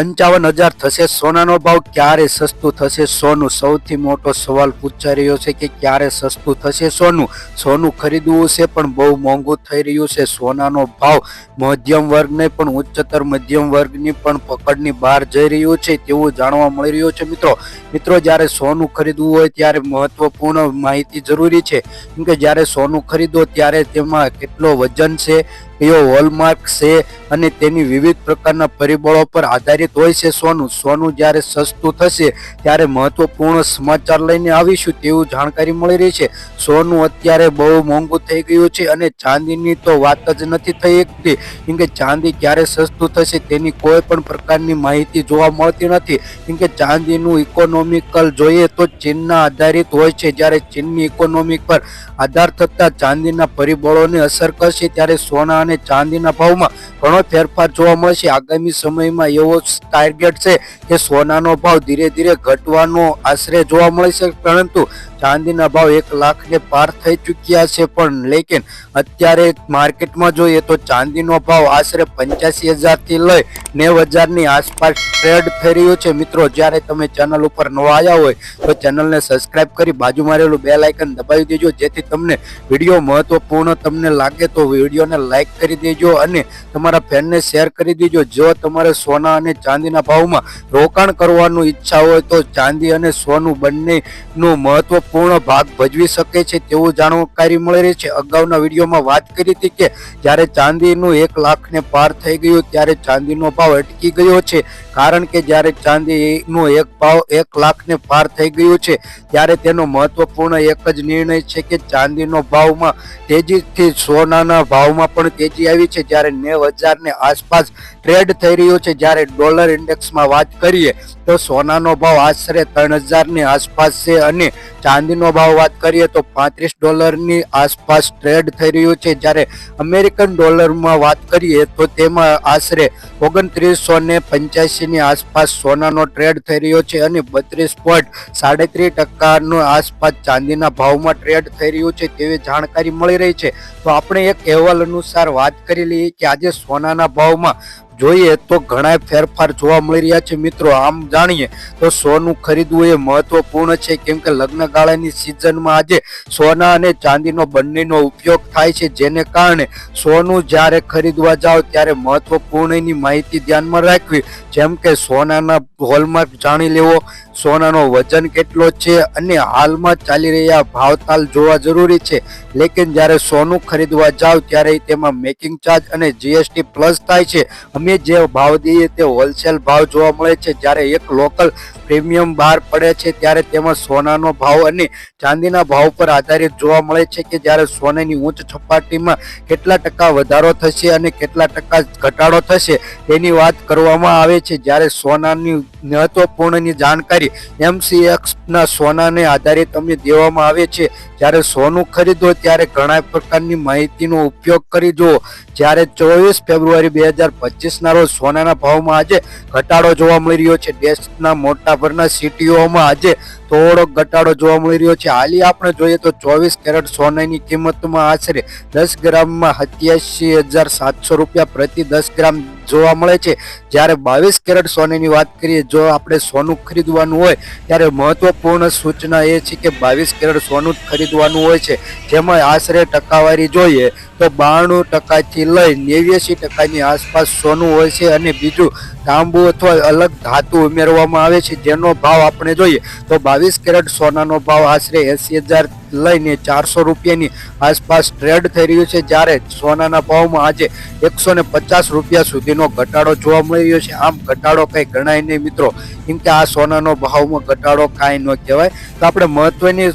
પંચાવન હજાર થશે. સોનાનો ભાવ ક્યારે સસ્તું થશે? સોનું, સૌથી મોટો સવાલ પૂછાઈ રહ્યો છે કે ક્યારે સસ્તું થશે સોનું? સોનું ખરીદવું છે, પણ બહુ મોંઘું થઈ રહ્યું છે. સોનાનો ભાવ મધ્યમ વર્ગને પણ ઉચ્ચતર મધ્યમ વર્ગની પણ પકડની બહાર જઈ રહ્યું છે તેવું જાણવા મળી રહ્યું છે મિત્રો. મિત્રો, જ્યારે સોનું ખરીદવું હોય ત્યારે મહત્વપૂર્ણ માહિતી જરૂરી છે. કેમ કે જ્યારે સોનું ખરીદો ત્યારે તેમાં કેટલો વજન છે કયો હોલમાર્ક છે અને તેની વિવિધ પ્રકારના પરિબળો પર આધારિત હોય છે સોનું. સોનું જ્યારે સસ્તું થશે ત્યારે મહત્વપૂર્ણ સમાચાર લઈને આવીશું તેવું જાણકારી મળી રહી છે. સોનું અત્યારે બહુ મોંઘું થઈ ગયું છે અને ચાંદીની તો વાત જ નથી થઈ શકતી કેમ કે ચાંદી ક્યારે સસ્તું થશે તેની કોઈ પણ પ્રકારની માહિતી જોવા મળતી નથી. કેમ કે ચાંદીનું ઇકોનોમિકલ જોઈએ તો ચીનના આધારિત હોય છે. જ્યારે ચીનની ઇકોનોમિક પર આધાર થતા ચાંદીના પરિબળોને અસર કરશે ત્યારે સોના અને ચાંદીના ભાવમાં ઘણો ફેરફાર જોવા મળશે આગામી સમયમાં એવો ટાર્ગેટ છે કે સોનાનો ભાવ ધીરે ધીરે ઘટવાનો આશરે જોવા મળશે પરંતુ ચાંદીના ભાવ એક લાખને પાર થઈ ચૂક્યા છે પણ લેકિન અત્યારે માર્કેટમાં જોઈએ તો ચાંદીનો ભાવ આશરે પંચ્યાસી હજારથી લઈ નેવ હજારની આસપાસ ટ્રેડ થઈ રહ્યો છે. મિત્રો, જ્યારે તમે ચેનલ ઉપર નવા આવ્યા હોય તો ચેનલને સબસ્ક્રાઇબ કરી બાજુમાં રહેલું બે લાઇકન દબાવી દેજો. જેથી તમને વીડિયો મહત્વપૂર્ણ તમને લાગે તો વિડીયોને લાઈક કરી દેજો અને તમારા ફેનને શેર કરી દેજો. જો તમારે સોના અને ચાંદીના ભાવમાં રોકાણ કરવાનું ઈચ્છા હોય તો ચાંદી અને સોનું બંનેનો મહત્વપૂર્ણ ભાગ ભજવી શકે છે તેવું જાણકારી મળી રહી છે. અગાઉના વિડીયોમાં વાત કરી હતી કે જ્યારે ચાંદીનું એક લાખને પાર થઈ ગયું ત્યારે ચાંદીનો ભાવ અટકી ગયો છે. કારણ કે જ્યારે ચાંદીનો એક ભાવ એક લાખને પાર થઈ ગયો છે ત્યારે તેનો મહત્વપૂર્ણ એક જ નિર્ણય છે કે ચાંદીનો ભાવમાં તેજીથી સોનાના ભાવમાં પણ તેજી આવી છે જ્યારે નેવ હજારની આસપાસ ટ્રેડ થઈ રહ્યો છે. જ્યારે ડોલર ઇન્ડેક્સમાં વાત કરીએ તો સોનાનો ભાવ આશરે ત્રણ હજારની આસપાસ છે અને ચાંદીનો ભાવ વાત કરીએ તો પાંત્રીસ ડોલરની આસપાસ ટ્રેડ થઈ રહ્યું છે. જ્યારે અમેરિકન ડોલરમાં વાત કરીએ તો તેમાં આશરે ઓગણત્રીસો ને પંચ્યાસીની આસપાસ સોનાનો ટ્રેડ થઈ રહ્યો છે અને બત્રીસ પોઈન્ટ સાડત્રીસ ટકાનો આસપાસ ચાંદીના ભાવમાં ટ્રેડ થઈ રહ્યું છે તેવી જાણકારી મળી રહી છે. તો આપણે એક અહેવાલ અનુસાર વાત કરી લઈએ કે આજે સોનાના ભાવમાં જોઈએ તો ઘણા ફેરફાર જોવા મળી રહ્યા છે મિત્રો. આમ જાણીએ તો સોનું ખરીદવું એ મહત્વપૂર્ણ છે. કેમ કે લગ્ન ગાળાની સિઝનમાં આજે સોના અને ચાંદીનો બંનેનો ઉપયોગ થાય છે. જેને કારણે સોનું જ્યારે ખરીદવા જાઓ ત્યારે મહત્વપૂર્ણની માહિતી ધ્યાનમાં રાખવી. જેમ કે સોનાના હોલમાર્ક જાણી લેવો, સોનાનો વજન કેટલો છે અને હાલમાં ચાલી રહ્યા ભાવતાલ જોવા જરૂરી છે. લેકિન જ્યારે સોનું ખરીદવા જાઓ ત્યારે તેમાં મેકિંગ ચાર્જ અને જીએસટી પ્લસ થાય છે. અમે જે ભાવ દઈએ તે હોલસેલ ભાવ જોવા મળે છે. જ્યારે એક લોકલ પ્રીમિયમ બહાર પડે છે ત્યારે તેમાં સોનાનો ભાવ અને ચાંદીના ભાવ પર આધારિત જોવા મળે છે કે જ્યારે સોનાની ઉચ્ચ સપાટીમાં કેટલા ટકા વધારો થશે અને કેટલા ટકા ઘટાડો થશે તેની વાત કરવામાં આવે છે. જ્યારે સોનાની મહત્વપૂર્ણની જાણકારી એમસીએક્સના સોનાને આધારિત અમને દેવામાં આવે છે. જ્યારે સોનું ખરીદો ત્યારે ઘણા પ્રકારની માહિતીનો ઉપયોગ કરી જુઓ. જ્યારે ચોવીસ ફેબ્રુઆરી બે હજાર પચીસના રોજ સોનાના ભાવમાં આજે ઘટાડો જોવા મળી રહ્યો છે. દેશના મોટાભાગના સિટીઓમાં આજે થોડો ઘટાડો જોવા મળી રહ્યો છે. હાલી આપણે જોઈએ તો ચોવીસ કેરેટ સોનાની કિંમતમાં આશરે દસ ગ્રામમાં સત્યાસી હજાર સાતસો રૂપિયા પ્રતિ દસ ગ્રામ જોવા મળે છે. જ્યારે બાવીસ કેરેટ સોનાની વાત કરીએ, જો આપણે સોનું ખરીદવાનું હોય, ત્યારે મહત્વપૂર્ણ સૂચના એ છે કે બાવીસ કેરેટ સોનું જ ખરીદવાનું હોય છે. જેમાં આશરે ટકાવારી જોઈએ તો બાણું ટકાથી લઈ નેવ્યાસી ટકાની આસપાસ સોનું હોય છે અને બીજું તાંબુ અથવા અલગ ધાતુ ઉમેરવામાં આવે છે. જેનો ભાવ આપણે જોઈએ તો બાવીસ કેરેટ સોનાનો ભાવ આશરે એસી હજાર લઈને ચારસો રૂપિયાની આસપાસ ટ્રેડ થઈ રહ્યું છે. જ્યારે સોનાના ભાવમાં આજે એકસો પચાસ રૂપિયા સુધીનો ઘટાડો જોવા મળી રહ્યો છે. આમ ઘટાડો કંઈ ગણાય નહીં મિત્રો. કેમ કે આ સોનાનો ભાવમાં ઘટાડો કાંઈ ન કહેવાય. તો આપણે મહત્વની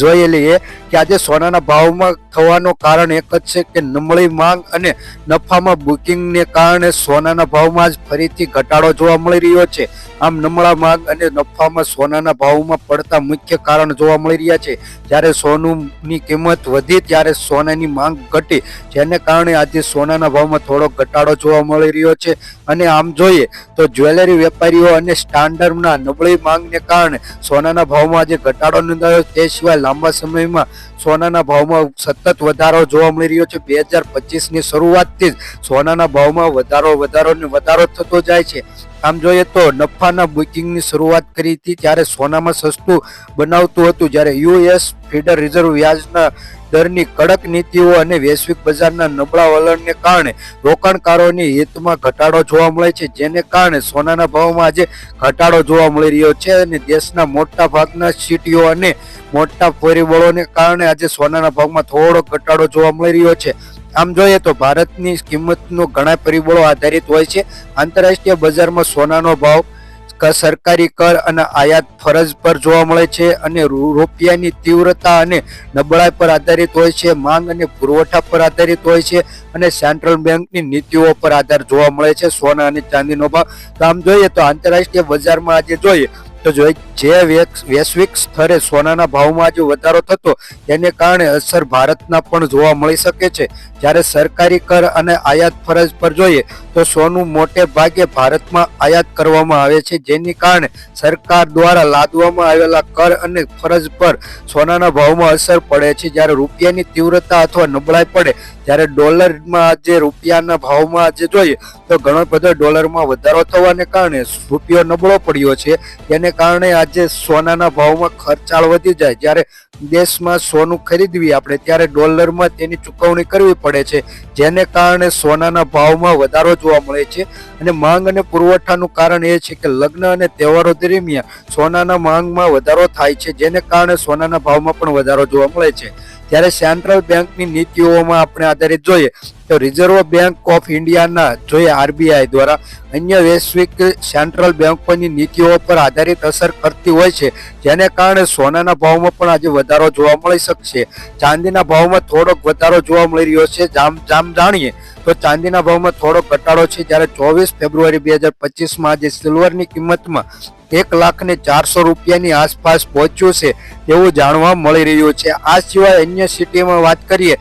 જોઈ લઈએ કે આજે સોનાના ભાવમાં થવાનું કારણ એક જ છે કે નબળી માંગ અને નફામાં બુકિંગને કારણે સોનાના ભાવમાં જ ફરીથી ઘટાડો જોવા મળી રહ્યો છે. આમ નબળા માંગ અને નફામાં સોનાના ભાવમાં પડતા મુખ્ય કારણ જોવા મળી રહ્યા છે. જ્યારે સોનુની કિંમત વધી ત્યારે સોનાની માંગ ઘટી, જેને કારણે આજે સોનાના ભાવમાં થોડો ઘટાડો જોવા મળી રહ્યો છે. અને આમ જોઈએ તો જ્વેલરી વેપારીઓ અને સ્ટાન્ડર્ડના નબળી માંગને કારણે સોનાના ભાવમાં આજે ઘટાડો નોંધાયો. તે સિવાય લાંબા સમયમાં સોનાના ભાવમાં સતત સતત વધારો જોવા મળી રહ્યો છે. બે હજાર પચીસની શરૂઆતથી જ સોનાના ભાવમાં વધારો વધારો ને વધારો થતો જાય છે. આમ જોઈએ તો નફાના બુકિંગની શરૂઆત કરી હતી ત્યારે સોનામાં સસ્તું બનાવતું હતું. જ્યારે યુએસ ફેડરલ રિઝર્વ વ્યાજના દરની કડક નીતિઓ અને વૈશ્વિક બજારના નબળા વલણને કારણે રોકાણકારોની હિતમાં ઘટાડો જોવા મળે છે, જેને કારણે સોનાના ભાવમાં આજે ઘટાડો જોવા મળી રહ્યો છે અને દેશના મોટા ભાગના સિટીઓ અને મોટા પરિબળોને કારણે આજે સોનાના ભાવમાં થોડો ઘટાડો જોવા મળી રહ્યો છે. આમ જોઈએ તો ભારતની કિંમતનો ઘણા પરિબળો આધારિત હોય છે. આંતરરાષ્ટ્રીય બજારમાં સોનાનો ભાવ સરકારી કર અને આયાત ફરજ પર જોવા મળે છે અને રૂપિયાની તીવ્રતા અને નબળાઈ પર આધારિત હોય છે, માંગ અને પુરવઠા પર આધારિત હોય છે અને સેન્ટ્રલ બેંકની નીતિઓ પર આધાર જોવા મળે છે. સોના અને ચાંદીનો ભાવ. તો આમ જોઈએ તો આંતરરાષ્ટ્રીય બજારમાં આજે જોઈએ તો જો જે વેક- વૈશ્વિક સ્તરે સોનાના ભાવમાં આજે વધારો થતો, તેને કારણે અસર ભારતના પણ જોવા મળી શકે છે. જ્યારે સરકારી કર અને આયાત ફરજ પર જોઈએ, તો સોનું મોટે ભાગે ભારતમાં આયાત કરવામાં આવે છે. જેની કારણે સરકાર દ્વારા લાદવામાં આવેલા કર અને ફરજ પર સોનાના ભાવમાં અસર પડે છે. જ્યારે રૂપિયાની તીવ્રતા અથવા નબળાઈ પડે જ્યારે ડોલરમાં આજે રૂપિયાના ભાવમાં આજે જોઈએ, તો ઘણો બધો ડોલરમાં વધારો થવાને કારણે રૂપિયો નબળો પડ્યો છે. તેને કારણે આજે સોનાના ભાવમાં ખર્ચાળ વધી જાય. જ્યારે દેશમાં સોનું ખરીદવી આપણે ત્યારે ડોલરમાં તેની ચૂકવણી કરવી પડે છે, જેને કારણે સોનાના ભાવમાં વધારો જોવા મળે છે. અને માંગ અને પુરવઠાનું કારણ એ છે કે લગ્ન અને તહેવારો દરમિયાન સોનાના માંગમાં વધારો થાય છે, જેને કારણે સોનાના ભાવમાં પણ વધારો જોવા મળે છે. ત્યારે સેન્ટ્રલ બેંકની નીતિઓમાં આપણે આધારિત જોઈએ તો રિઝર્વ બેંક ઓફ ઇન્ડિયાના જોઈએ આરબીઆઈ દ્વારા અન્ય વૈશ્વિક સેન્ટ્રલ બેંકોની નીતિઓ પર આધારિત અસર કરતી હોય છે. જેને કારણે સોનાના ભાવમાં પણ આજે વધારો જોવા મળી શકશે. ચાંદીના ભાવમાં થોડોક વધારો જોવા મળી રહ્યો છે. જામ જામ જાણીએ તો ચાંદીના ભાવમાં થોડો ઘટાડો છે. જ્યારે ચોવીસ ફેબ્રુઆરી બે હજાર પચીસમાં આજે સિલ્વરની કિંમતમાં એક લાખ ને ચારસો રૂપિયાની આસપાસ પહોંચ્યું છે, એવું જાણવા મળી રહ્યું છે. આ સિવાય અન્ય સિટીમાં વાત કરીએ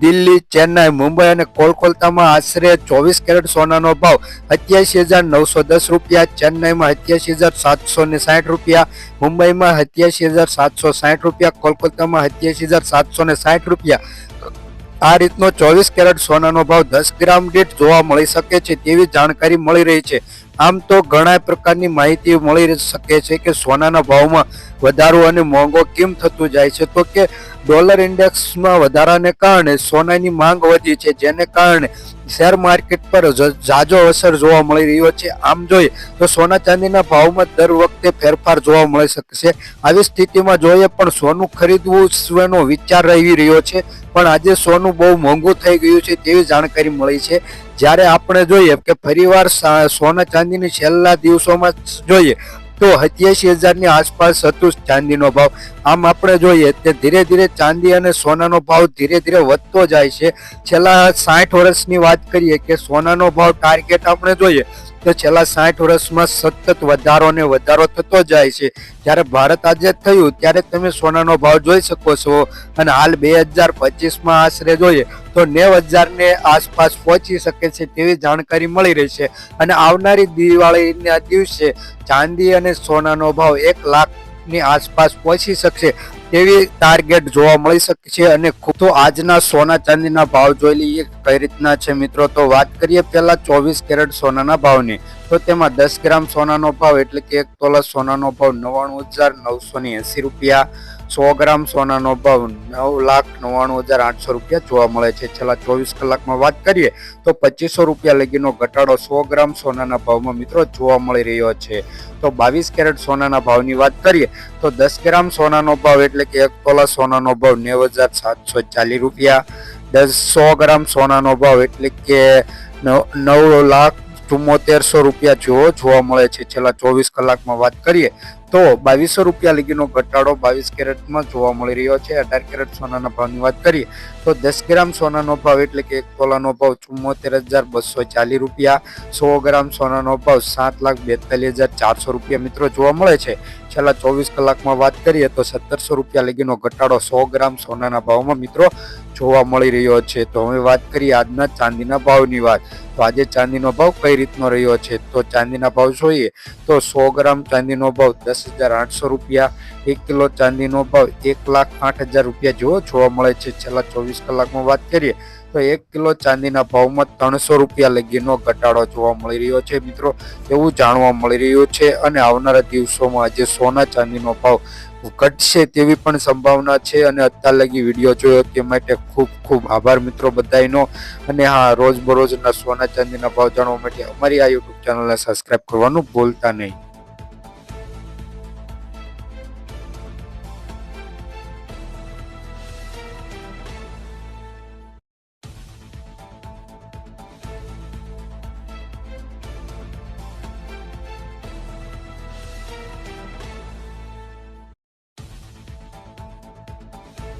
દિલ્હી, ચેન્નાઈ, મુંબઈ અને કોલકાતામાં આશરે ચોવીસ કેરેટ સોનાનો ભાવ સત્યાસી હજાર નવસો દસ રૂપિયા, ચેન્નાઈમાં સત્યાસી હજાર સાતસો ને સાઠ રૂપિયા, મુંબઈમાં સત્યાસી હજાર સાતસો સાઠ રૂપિયા, કોલકાતામાં સત્યાસી હજાર સાતસો ને સાઠ રૂપિયા આ રીતનો ચોવીસ કેરેટ સોનાનો ભાવ દસ ગ્રામ દીઠ જોવા મળી શકે છે તેવી જાણકારી મળી રહી છે. આમ તો ઘણા પ્રકારની માહિતી મળી શકે છે કે સોનાના ભાવમાં વધારો અને મોંઘો કેમ થતું જાય છે? તો કે ડોલર ઇન્ડેક્સમાં વધારાને કારણે સોનાની માંગ વધી છે, જેને કારણે શેર માર્કેટ પર જાજો અસર જોવા મળી રહ્યો છે. આમ જોઈએ તો સોના ચાંદીના ભાવમાં દર વખતે ફેરફાર જોવા મળી શકશે આવી સ્થિતિમાં જોઈએ પણ સોનું ખરીદવું વિચાર રહી રહ્યો છે? પણ આજે સોનું બહુ મોંઘું થઈ ગયું છે તેવી જાણકારી મળી છે. જ્યારે આપણે જોઈએ કે ફરીવાર સોના ચાંદીની છેલ્લા દિવસોમાં જોઈએ તો સત્યાસી હજારની આસપાસ હતું ચાંદીનો ભાવ. આમ આપણે જોઈએ તે ધીરે ધીરે ચાંદી અને સોનાનો ભાવ ધીરે ધીરે વધતો જાય છે. છેલ્લા સાઠ વર્ષની વાત કરીએ કે સોનાનો ભાવ ટાર્ગેટ આપણે જોઈએ તો છેલ્લા સાઠ વર્ષમાં સતત વધારો ને વધારો થતો જાય છે. જ્યારે ભારત આઝાદ થયું, ત્યારે તમે સોનાનો ભાવ જોઈ શકો છો. અને હાલ બે હજાર પચીસમાં આશરે જોઈએ, તો નેવ હજારને આસપાસ પહોંચી શકે છે તેવી જાણકારી મળી રહી છે. અને આવનારી દિવાળીના દિવસે ચાંદી અને સોનાનો ભાવ એક લાખની આસપાસ પહોંચી શકશે. તેવી ટાર્ગેટ જોવા મળી શકે છે અને ખૂબ તો આજના સોના ચાંદીના ભાવ જોઈ લઈએ કઈ રીતના છે મિત્રો? તો વાત કરીએ પહેલા ચોવીસ કેરેટ સોનાના ભાવની. તો તેમાં દસ ગ્રામ સોનાનો ભાવ એટલે કે એક તોલા સોનાનો ભાવ નવ્વાણું હજાર નવસો ને એસી રૂપિયા સો ગ્રામ સોનાનો ભાવ નવ લાખ નવ્વાણું હજાર આઠસો રૂપિયા જોવા મળે છે. છેલ્લા ચોવીસ કલાકમાં વાત કરીએ તો પચીસો રૂપિયા લગીનો ઘટાડો સો ગ્રામ સોનાના ભાવમાં મિત્રો જોવા મળી રહ્યો છે. તો બાવીસ કેરેટ સોનાના ભાવની વાત કરીએ તો દસ ગ્રામ સોનાનો ભાવ એટલે કે એક તોલા સોનાનો ભાવ નેવ હજાર સાતસો ચાલીસ રૂપિયા. દસ સો ગ્રામ સોનાનો ભાવ એટલે કે નવ લાખ ચુમ્મોતેરસો રૂપિયા જેવો જોવા મળે છે. છેલ્લા ચોવીસ કલાકમાં વાત કરીએ તો બાવીસો રૂપિયા લીગીનો ઘટાડો બાવીસ કેરેટમાં જોવા મળી રહ્યો છે. અઢાર કેરેટ સોનાના ભાવની વાત કરીએ તો દસ ગ્રામ સોનાનો ભાવ એટલે કે એક તોલાનો ભાવ ચુમ્મોતેર હજાર બસો ચાલીસ રૂપિયા, સો ગ્રામ સોનાનો ભાવ સાત લાખ બેતાલીસ હજાર ચારસો રૂપિયા મિત્રો જોવા મળે છે. છેલ્લા ચોવીસ કલાકમાં વાત કરીએ તો સત્તરસો રૂપિયા લગીનો ઘટાડો સો ગ્રામ સોનાના ભાવમાં મિત્રો જોવા મળી રહ્યો છે. તો હવે વાત કરીએ આજના ચાંદીના ભાવની વાત. તો આજે ચાંદીનો ભાવ કઈ રીતનો રહ્યો છે? તો ચાંદીના ભાવ જોઈએ તો સો ગ્રામ ચાંદીનો ભાવ દસ હજાર આઠસો રૂપિયા, એક કિલો ચાંદીનો ભાવ એક લાખ આઠ હજાર રૂપિયા જેવો જોવા મળે છે. છેલ્લા ચોવીસ કલાકમાં વાત કરીએ તો એક કિલો ચાંદીના ભાવમાં ત્રણસો રૂપિયા લગીનો ઘટાડો જોવા મળી રહ્યો છે. મિત્રો, એવું જાણવા મળી રહ્યું છે અને આવનારા દિવસોમાં આજે સોના ચાંદીનો ભાવ ઘટશે તેવી પણ સંભાવના છે અને અત્યાર લગી વીડિયો જોયો તે માટે ખૂબ ખૂબ આભાર મિત્રો બધાયનો. અને હા રોજ બરોજના સોના ચાંદીના ભાવ જાણવા માટે અમારી આ યુટ્યુબ ચેનલને સબસ્ક્રાઈબ કરવાનું ભૂલતા નહીં.